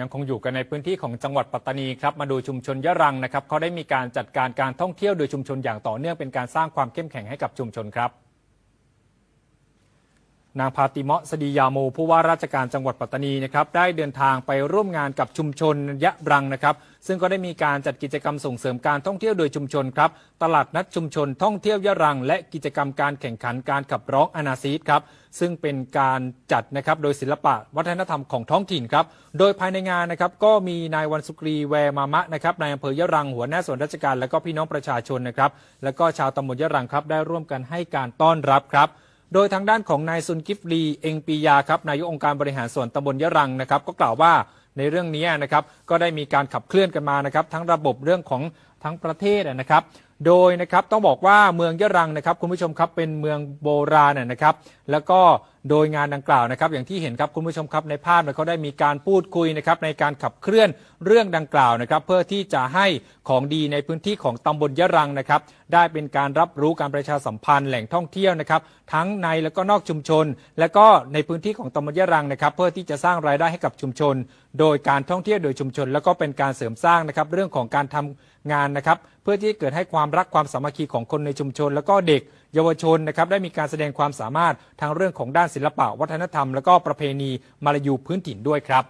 ยังคงอยู่กันในพื้นที่ของจังหวัดปัตตานีครับมาดูชุมชนยะรังนะครับเขาได้มีการจัดการการท่องเที่ยวโดยชุมชนอย่างต่อเนื่องเป็นการสร้างความเข้มแข็งให้กับชุมชนครับ นางพาติเมาะสดียาโมผู้ว่าราชการจังหวัดปัตตานีนะครับได้เดินทางไปร่วมงานกับชุมชนยะรังนะครับ ซึ่งก็ได้มีการจัดกิจกรรมส่งเสริมการท่องเที่ยวโดยชุมชนครับ ตลาดนัดชุมชนท่องเที่ยวยะรัง และกิจกรรมการแข่งขันการขับร้องอนาซีดครับ ซึ่งเป็นการจัดนะครับโดยศิลปะวัฒนธรรมของท้องถิ่นครับ โดยภายในงานนะครับก็มีนายวันสุกรีแวร์มามะนะครับนายอำเภอยะรังหัวหน้าส่วนราชการและก็พี่น้องประชาชนนะครับ แล้วก็ชาวตำบลยะรังครับได้ร่วมกันให้การต้อนรับครับโดยทางด้านของนายซุนกิฟลีเองปียาครับนายกองค์การบริหารส่วนตำบลยะรังนะครับ ก็กล่าวว่า ในเรื่องนี้นะครับก็ได้มีการขับเคลื่อนกันมานะครับทั้งระบบเรื่องของทั้งประเทศนะครับ โดยนะครับต้องบอกว่าเมืองยะรังนะครับ คุณผู้ชมครับเป็นเมืองโบราณนะครับ แล้วก็โดยงานดังกล่าวนะครับ อย่างที่เห็นครับคุณผู้ชมครับในภาพเนี่ยเขาได้มีการพูดคุยนะครับในการขับเคลื่อนเรื่องดังกล่าวนะครับ เพื่อที่จะให้ของดีในพื้นที่ของตำบลยะรังนะครับ ได้เป็นการรับรู้การประชาสัมพันธ์แหล่งท่องเที่ยวนะครับ ทั้งในและก็นอกชุมชน และก็ในพื้นที่ของตำบลยะรังนะครับ เพื่อที่จะสร้างรายได้ให้กับชุมชน โดยการท่องเที่ยวโดยชุมชน แล้วก็เป็นการเสริมสร้างนะครับเรื่องของการทำงานนะครับ เพื่อที่เกิดให้ความรักความสามัคคีของคนในชุมชน แล้วก็เด็กเยาวชนนะครับได้มีการแสดงความสามารถทางเรื่องของด้านศิลปะวัฒนธรรม แล้วก็ประเพณีมาลายูพื้นถิ่นด้วยครับ